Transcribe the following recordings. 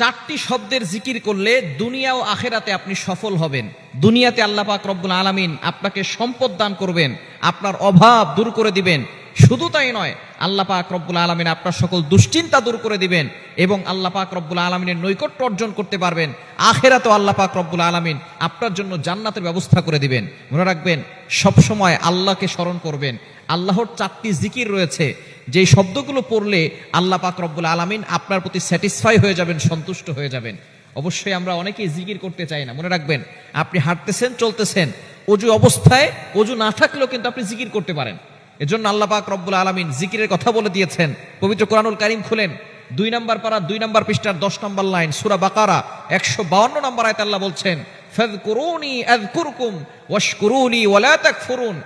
চারটি শব্দের জিকির করলে দুনিয়া ও আখেরাতে আপনি সফল হবেন। দুনিয়াতে আল্লাহ পাক রব্বুল আলামিন আপনাকে সম্পদ দান করবেন, আপনার অভাব দূর করে দিবেন। শুধু তাই নয়, আল্লাহ পাক রব্বুল আলমিন আপনার সকল দুশ্চিন্তা দূর করে দিবেন এবং আল্লাহ পাক রব্বুল আলমিনের নৈকট্য অর্জন করতে পারবেন। আখেরাতেও আল্লাহ পাক রব্বুল আলমিন আপনার জন্য জান্নাতের ব্যবস্থা করে দিবেন। মনে রাখবেন, সবসময় আল্লাহকে স্মরণ করবেন। আল্লাহর চারটি জিকির রয়েছে। যে শব্দগুলো পড়লে আল্লাহ পাক রব্বুল আলমিন আপনার প্রতি স্যাটিসফাই হয়ে যাবেন, সন্তুষ্ট হয়ে যাবেন। অবশ্যই আমরা অনেকেই জিকির করতে চাই না, মনে রাখবেন। আপনি হাঁটতেছেন, চলতেছেন, অজু অবস্থায় অজু না থাকলেও কিন্তু আপনি জিকির করতে পারেন। এজন্য আল্লাহ পাক রব্বুল আলমিন জিকিরের কথা বলে দিয়েছেন। পবিত্র কোরআনুল কারিম খুলেন। দুই নম্বর পারা, দুই নম্বর পৃষ্ঠার দশ নম্বর লাইন, সুরা বাকারা, একশো বাউন্ন নম্বর আয়তে আল্লাহ বলছেন, ফাযকুরুনি আযকুরকুম ওয়াশকুরুনি ওয়ালা তাকফুরুন।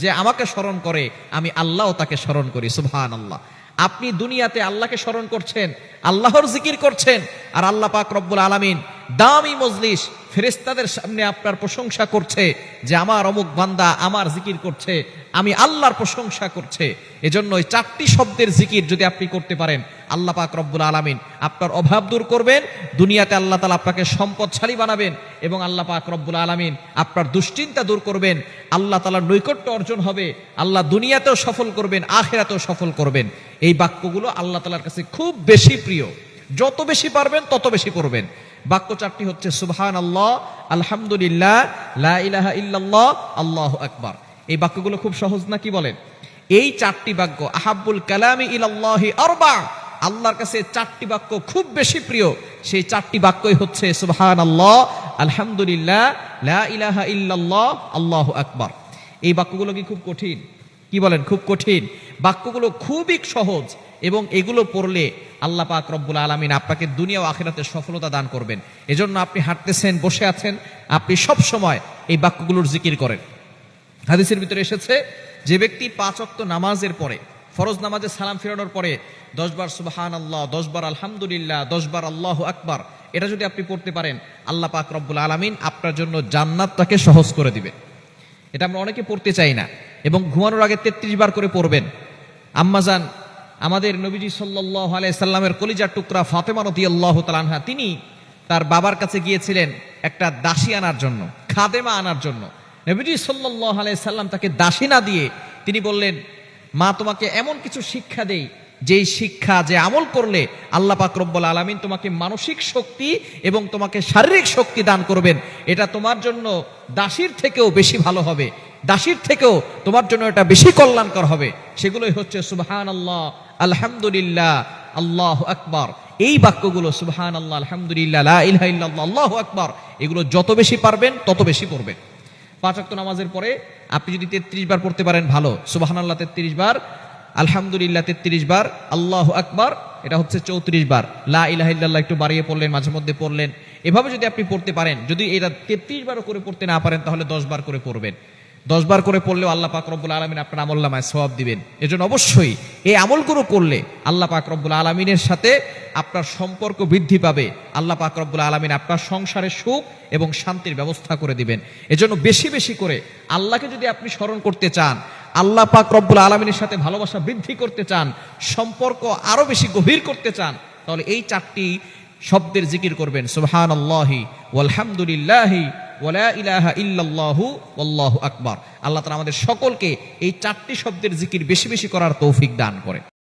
যে আমাকে স্মরণ করে, আমি আল্লাহ তাকে স্মরণ করি সুহান আল্লাহ আপনি দুনিয়াতে আল্লাহকে স্মরণ করছেন, আল্লাহর জিকির করছেন, আর আল্লাহ পাক রব্বুল আলামিন দামি মজলিস ফেরেস্তাদের সামনে আপনার প্রশংসা করছে যে আমার অমুক বান্দা আমার জিকির করছে, আমি আল্লাহর প্রশংসা করছে। এজন্য ওই চারটি শব্দের জিকির যদি আপনি করতে পারেন, আল্লাহ পাক রব্বুল আলামিন আপনার অভাব দূর করবেন, দুনিয়াতে আল্লাহ তালা আপনাকে সম্পদশালী বানাবেন এবং আল্লাহ পাক রব্বুল আলামিন আপনার দুশ্চিন্তা দূর করবেন, আল্লাহ তালার নৈকট্য অর্জন হবে, আল্লাহ দুনিয়াতেও সফল করবেন, আখেরাতেও সফল করবেন। এই বাক্যগুলো আল্লাহ তালার কাছে খুব বেশি প্রিয়। যত বেশি পারবেন, তত বেশি পড়বেন। বাক্য চারটি হচ্ছে সুবহান আল্লাহ আলহামদুলিল্লাহ, লা ইলাহা ইল্লাল্লাহ, আল্লাহ আকবার। এই বাক্যগুলো খুব সহজ না কি বলেন? এই চারটি বাক্য, আহাব্বুল কালামি ইলাল্লাহি আরবা, আল্লাহর কাছে চারটি বাক্য খুব বেশি প্রিয়, সেই চারটি বাক্যই হচ্ছে সুবহান আল্লাহ আলহামদুলিল্লাহ, লা ইলাহা ইল্লাল্লাহ, আল্লাহু আকবার। এই বাক্যগুলো কি খুব কঠিন? কি বলেন? খুব কঠিন। বাক্যগুলো খুবই সহজ এবং এগুলো পড়লে আল্লাহ পাক রব্বুল আলমিন আপনাকে দুনিয়া ও আখেরাতে সফলতা দান করবেন। এজন্য আপনি হাঁটতেছেন, বসে আছেন, আপনি সব সময় এই বাক্যগুলোর জিকির করেন। হাদিসের ভিতরে এসেছে, যে ব্যক্তি পাঁচ অক্ত নামাজের পরে, ফরজ নামাজে সালাম ফেরানোর পরে দশবার সুবাহান আল্লাহ দশবার আলহামদুলিল্লাহ দশবার আল্লাহ আকবার, এটা যদি আপনি পড়তে পারেন, আল্লাহ পাক রব্বুল আলমিন আপনার জন্য জান্নাতটাকে সহজ করে দিবে। এটা আমরা অনেকে পড়তে চাই না এবং ঘুমানোর আগে তেত্রিশ বার করে পড়বেন। আম্মাজান আমাদের নবীজি সাল্লাহ আলাইসাল্লামের কলিজার টুকরা ফাতেমা নদী আল্লাহ তালানহা তিনি তার বাবার কাছে গিয়েছিলেন একটা দাসী আনার জন্য, খাদেমা আনার জন্য। নবীজি সাল্লাহ আলাইসাল্লাম তাকে দাসী না দিয়ে তিনি বললেন, মা, তোমাকে এমন কিছু শিক্ষা দেই, যেই শিক্ষা, যে আমল করলে আল্লাহ পাক রব্বুল আলমিন তোমাকে মানসিক শক্তি এবং তোমাকে শারীরিক শক্তি দান করবেন। এটা তোমার জন্য দাসীর থেকেও বেশি ভালো হবে। দাসীর থেকেও তোমার জন্য এটা বেশি কল্যাণকর হবে। সেগুলোই হচ্ছে সুবহান আল্লাহ আলহামদুলিল্লাহ, আল্লাহ আকবার। এই বাক্যগুলো সুবহান আল্লাহ আলহামদুলিল্লাহ আল্লাহু আকবার, এগুলো যত বেশি পারবেন, তত বেশি পড়বেন। পাঁচ ওয়াক্ত নামাজের পরে আপনি যদি তেত্রিশ বার পড়তে পারেন, ভালো। সুবাহান আল্লাহ তেত্রিশ বার, আলহামদুলিল্লাহ তেত্রিশ বার, আল্লাহ আকবার, এটা হচ্ছে চৌত্রিশ বার। লা ইলাহ একটু বাড়িয়ে পড়লেন, মাঝে মধ্যে পড়লেন। এভাবে যদি আপনি পড়তে পারেন, যদি এটা তেত্রিশ বারও করে পড়তে না পারেন, তাহলে দশ বার করে পড়বেন। দশ বার করে পড়লেও আল্লাহ পাক রব্বুল আলমিন আপনার আমল্লামায় সবাব দিবেন। এজন্য অবশ্যই এই আমলগুলো করলে আল্লাহ পাক রব্বুল আলমিনের সাথে আপনার সম্পর্ক বৃদ্ধি পাবে। আল্লাহ পাক রব্বুল আলমিন আপনার সংসারে সুখ এবং শান্তির ব্যবস্থা করে দিবেন। এজন্য বেশি বেশি করে আল্লাহকে যদি আপনি স্মরণ করতে চান, আল্লাহ পাক রব্বুল আলমিনের সাথে ভালোবাসা বৃদ্ধি করতে চান, সম্পর্ক আরও বেশি গভীর করতে চান, তাহলে এই চারটি শব্দের জিকির করবেন। সুবহান আল্লাহি ওয়ালহামদুলিল্লাহি ওয়ালা ইলাহা ইল্লাল্লাহু ওয়াল্লাহু আকবার। আল্লাহ তারা আমাদের সকলকে এই চারটি শব্দের জিকির বেশি বেশি করার তৌফিক দান করে।